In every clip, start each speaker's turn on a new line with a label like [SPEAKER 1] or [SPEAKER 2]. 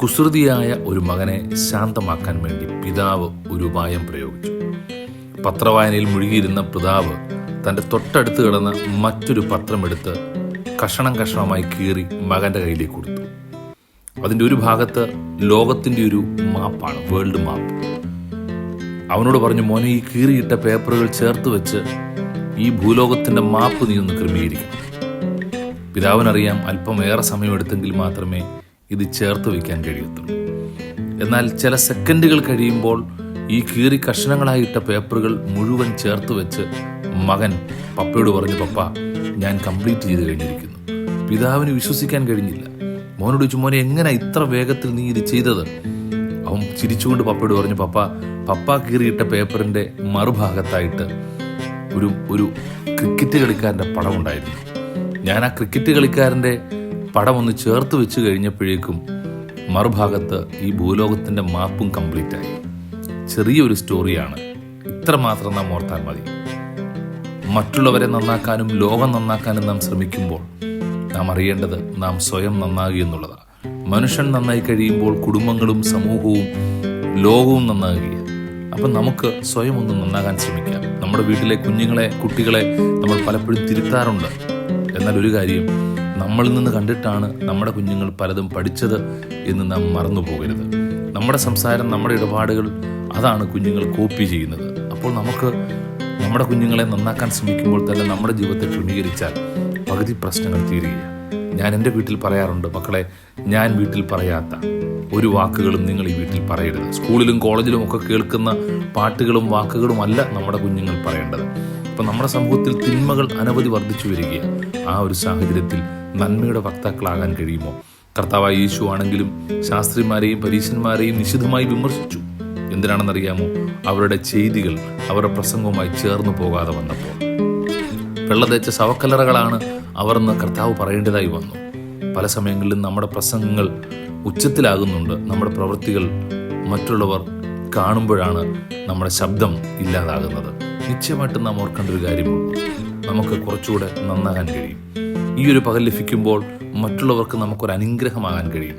[SPEAKER 1] കുസൃതിയായ ഒരു മകനെ ശാന്തമാക്കാൻ വേണ്ടി പിതാവ് ഒരു ഉപായം പ്രയോഗിച്ചു. പത്രവായനയിൽ മുഴുകിയിരുന്ന പിതാവ് തന്റെ തൊട്ടടുത്ത് കിടന്ന മറ്റൊരു പത്രമെടുത്ത് കഷണം കഷണമായി കീറി മകന്റെ കയ്യിലേക്ക് കൊടുത്തു. അതിന്റെ ഒരു ഭാഗത്ത് ലോകത്തിന്റെ ഒരു മാപ്പാണ് വേൾഡ് മാപ്പ് അവനോട് പറഞ്ഞു മോനെ ഈ കീറിയിട്ട പേപ്പറുകൾ ചേർത്ത് വെച്ച് ഈ ഭൂലോകത്തിന്റെ മാപ്പ് നീ ഒന്ന് ക്രമീകരിക്കണം. പിതാവിനറിയാം അല്പം ഏറെ സമയമെടുത്തെങ്കിൽ മാത്രമേ ഇത് ചേർത്ത് വയ്ക്കാൻ കഴിയത്തുള്ളൂ. എന്നാൽ ചില സെക്കൻഡുകൾ കഴിയുമ്പോൾ ഈ കീറി കഷ്ണങ്ങളായിട്ട പേപ്പറുകൾ മുഴുവൻ ചേർത്ത് വെച്ച് മകൻ പപ്പയോട് പറഞ്ഞു പപ്പ ഞാൻ കംപ്ലീറ്റ് ചെയ്ത് കഴിഞ്ഞിരിക്കുന്നു. പിതാവിന് വിശ്വസിക്കാൻ കഴിഞ്ഞില്ല. മോനോട് ചോദിച്ചു മോനെ എങ്ങനെ ഇത്ര വേഗത്തിൽ നീ ഇത് ചെയ്തത്? അവൻ ചിരിച്ചുകൊണ്ട് പപ്പയോട് പറഞ്ഞു പപ്പ പപ്പ കീറിയിട്ട പേപ്പറിന്റെ മറുഭാഗത്തായിട്ട് ഒരു ഒരു ക്രിക്കറ്റ് കളിക്കാരന്റെ പടമുണ്ടായിരുന്നു. ഞാൻ ആ ക്രിക്കറ്റ് കളിക്കാരന്റെ പടം ഒന്ന് ചേർത്ത് വെച്ച് കഴിഞ്ഞപ്പോഴേക്കും മറുഭാഗത്ത് ഈ ഭൂലോകത്തിന്റെ മാപ്പും കംപ്ലീറ്റ് ആയി ചെറിയൊരു സ്റ്റോറിയാണ്. ഇത്ര മാത്രം നാം ഓർത്താൽ മതി. മറ്റുള്ളവരെ നന്നാക്കാനും ലോകം നന്നാക്കാനും നാം ശ്രമിക്കുമ്പോൾ നാം അറിയേണ്ടത് നാം സ്വയം നന്നാകുക എന്നുള്ളതാണ്. മനുഷ്യൻ നന്നായി കഴിയുമ്പോൾ കുടുംബങ്ങളും സമൂഹവും ലോകവും നന്നാകുക അപ്പം നമുക്ക് സ്വയം ഒന്ന് നന്നാകാൻ ശ്രമിക്കാം. നമ്മുടെ വീട്ടിലെ കുഞ്ഞുങ്ങളെ കുട്ടികളെ നമ്മൾ പലപ്പോഴും തിരുത്താറുണ്ട്. എന്നാൽ ഒരു കാര്യം നമ്മളിൽ നിന്ന് കണ്ടിട്ടാണ് നമ്മുടെ കുഞ്ഞുങ്ങൾ പലതും പഠിച്ചത് എന്ന് നാം മറന്നു പോകരുത്. നമ്മുടെ സംസാരം നമ്മുടെ ഇടപാടുകൾ അതാണ് കുഞ്ഞുങ്ങൾ കോപ്പി ചെയ്യുന്നത്. അപ്പോൾ നമുക്ക് നമ്മുടെ കുഞ്ഞുങ്ങളെ നന്നാക്കാൻ ശ്രമിക്കുമ്പോൾ തന്നെ നമ്മുടെ ജീവിതത്തെ ക്രമീകരിച്ചാൽ പകുതി പ്രശ്നങ്ങൾ തീരുകയാണ്. ഞാൻ എന്റെ വീട്ടിൽ പറയാറുണ്ട് മക്കളെ ഞാൻ വീട്ടിൽ പറയാത്ത ഒരു വാക്കുകളും നിങ്ങൾ ഈ വീട്ടിൽ പറയരുത്. സ്കൂളിലും കോളേജിലും ഒക്കെ കേൾക്കുന്ന പാട്ടുകളും വാക്കുകളും അല്ല നമ്മുടെ കുഞ്ഞുങ്ങൾ പറയേണ്ടത്. അപ്പം നമ്മുടെ സമൂഹത്തിൽ തിന്മകൾ അനവധി വർദ്ധിച്ചു വരികയാണ്. ആ ഒരു സാഹചര്യത്തിൽ നന്മയുടെ വക്താക്കളാകാൻ കഴിയുമോ? കർത്താവായ യേശു ആണെങ്കിലും ശാസ്ത്രിമാരെയും പരീശന്മാരെയും നിശിതമായി വിമർശിച്ചു. എന്തിനാണെന്നറിയാമോ? അവരുടെ ചെയ്തികൾ അവരുടെ പ്രസംഗവുമായി ചേർന്നു പോകാതെ വന്നപ്പോൾ. വെള്ളതേച്ച ശവക്കല്ലറകളാണ് അവർ എന്ന് കർത്താവ് പറയേണ്ടതായി വന്നു. പല സമയങ്ങളിലും നമ്മുടെ പ്രസംഗങ്ങൾ ഉച്ചത്തിലാകുന്നുണ്ട്. നമ്മുടെ പ്രവൃത്തികൾ മറ്റുള്ളവർ കാണുമ്പോഴാണ് നമ്മുടെ ശബ്ദം ഇല്ലാതാകുന്നത്. നിശ്ചയമായിട്ടും നാം ഓർക്കേണ്ട ഒരു കാര്യമുള്ളൂ നമുക്ക് കുറച്ചുകൂടെ നന്നാകാൻ കഴിയും. ഈ ഒരു പകൽ ലഭിക്കുമ്പോൾ മറ്റുള്ളവർക്ക് നമുക്കൊരു അനുഗ്രഹമാകാൻ കഴിയും.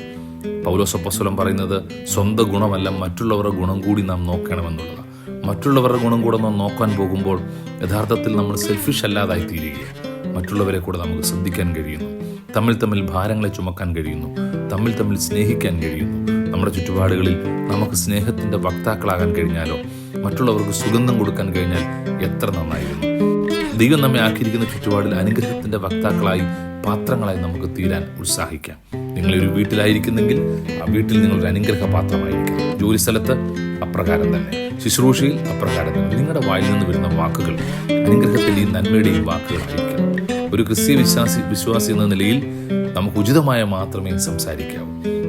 [SPEAKER 1] പൗലോസപ്പസ്വലം പറയുന്നത് സ്വന്തം ഗുണമല്ല മറ്റുള്ളവരുടെ ഗുണം കൂടി നാം നോക്കണമെന്നുള്ളതാണ്. മറ്റുള്ളവരുടെ ഗുണം കൂടെ നാം നോക്കാൻ പോകുമ്പോൾ യഥാർത്ഥത്തിൽ നമ്മൾ സെൽഫിഷ് അല്ലാതായി തീരുകയാണ് മറ്റുള്ളവരെ കൂടെ നമുക്ക് ശ്രദ്ധിക്കാൻ കഴിയുന്നു. തമ്മിൽ തമ്മിൽ ഭാരങ്ങളെ ചുമക്കാൻ കഴിയുന്നു. തമ്മിൽ തമ്മിൽ സ്നേഹിക്കാൻ കഴിയുന്നു. നമ്മുടെ ചുറ്റുപാടുകളിൽ നമുക്ക് സ്നേഹത്തിന്റെ വക്താക്കളാകാൻ കഴിഞ്ഞാലോ മറ്റുള്ളവർക്ക് സുഗന്ധം കൊടുക്കാൻ കഴിഞ്ഞാൽ എത്ര നന്നായിരുന്നു. ദൈവം നമ്മെ ആക്കിയിരിക്കുന്ന ചുറ്റുപാടിൽ അനുഗ്രഹത്തിന്റെ വക്താക്കളായി പാത്രങ്ങളായി നമുക്ക് തീരാൻ ഉത്സാഹിക്കാം. നിങ്ങളൊരു വീട്ടിലായിരിക്കുന്നെങ്കിൽ ആ വീട്ടിൽ നിങ്ങളൊരു അനുഗ്രഹ പാത്രമായിരിക്കാം ജോലി സ്ഥലത്ത് അപ്രകാരം തന്നെ. ശുശ്രൂഷയിൽ അപ്രകാരം തന്നെ. നിങ്ങളുടെ വായിൽ നിന്ന് വരുന്ന വാക്കുകൾ അനുഗ്രഹത്തിന്റെയും നന്മയുടെയും വാക്കുകളായിരിക്കാം ഒരു ക്രിസ്തീയ വിശ്വാസി വിശ്വാസി എന്ന നിലയിൽ നമുക്ക് ഉചിതമായ മാത്രമേ സംസാരിക്കാവൂ.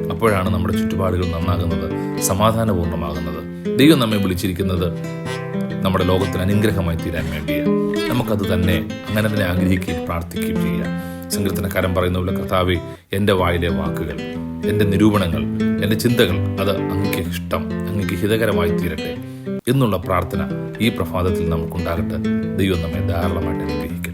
[SPEAKER 1] അപ്പോഴാണ് നമ്മുടെ ചുറ്റുപാടുകൾ നന്നാകുന്നത് സമാധാനപൂർണമാകുന്നത് ദൈവം നമ്മെ വിളിച്ചിരിക്കുന്നത് നമ്മുടെ ലോകത്തിന് അനുഗ്രഹമായി തീരാൻ വേണ്ടിയാണ്. നമുക്കത് തന്നെ അങ്ങനെ തന്നെ ആഗ്രഹിക്കുകയും പ്രാർത്ഥിക്കുകയും ചെയ്യാം. സങ്കീർത്തനക്കാരൻ പറയുന്ന പോലെ കർത്താവെ എന്റെ വായിലെ വാക്കുകൾ എന്റെ നിരൂപണങ്ങൾ എന്റെ ചിന്തകൾ അത് അങ്ങക്ക് ഇഷ്ടം അങ്ങക്ക് ഹിതകരമായി തീരട്ടെ എന്നുള്ള പ്രാർത്ഥന ഈ പ്രഭാതത്തിൽ നമുക്കുണ്ടാകട്ടെ. ദൈവം നമ്മെ ധാരാളമായിട്ട് അനുഗ്രഹിക്കും